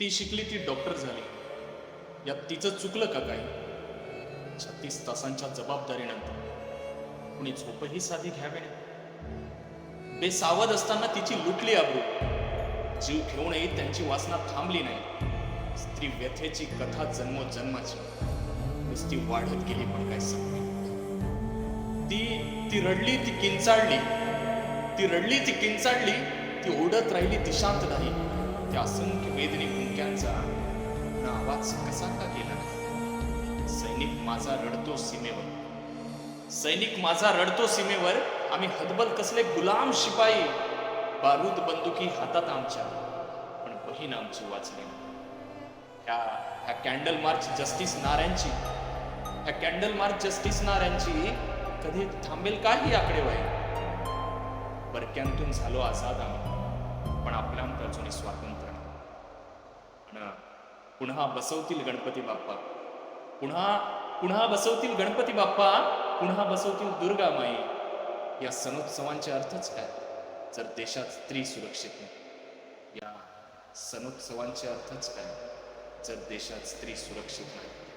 ती शिकली ती डॉक्टर झाली. यात तिचं चुकलं का काय? छत्तीस तासांच्या जबाबदारीनंतर. कुणी झोपही साधी घ्यावी बेसावध असताना तिची लुटली आबरू जीव ठेवूनही त्यांची वासना थांबली नाही. स्त्री व्यथेची कथा जन्मोजन्माची. नुसती वाढत गेली पण काय सांगते ती ती रडली ती किंचाळली. ती रडली ती किंचाळली ती ओढत राहिली दिशांत नाही त्या असंख्य वेदनी मुंक्यांचा ना आवाज कसा का गेला नाही सैनिक माझा रडतो सीमेवर सैनिक माझा रडतो सीमेवर आम्ही हतबल कसले गुलाम शिपाई बारूद बंदुकी हातात आमच्या पण बहीण आमची वाचली ह्या ह्या कॅन्डल मार्च जस्टिस नाऱ्यांची ह्या कॅन्डल मार्च जस्टिस नाऱ्यांची कधी थांबेल का ही आकडेवारी बरक्यांतून झालो आझाद आम्ही पण आपल्या अजूनही स्वातंत्र्य पुन्हा बसवतील गणपती बाप्पा. पुन्हा पुन्हा बसवतील गणपती बाप्पा पुन्हा बसवतील दुर्गा माई या सणोत्सवांचे अर्थच काय? जर देशात स्त्री सुरक्षित नाही या सणोत्सवांचे अर्थच काय? जर देशात स्त्री सुरक्षित नाही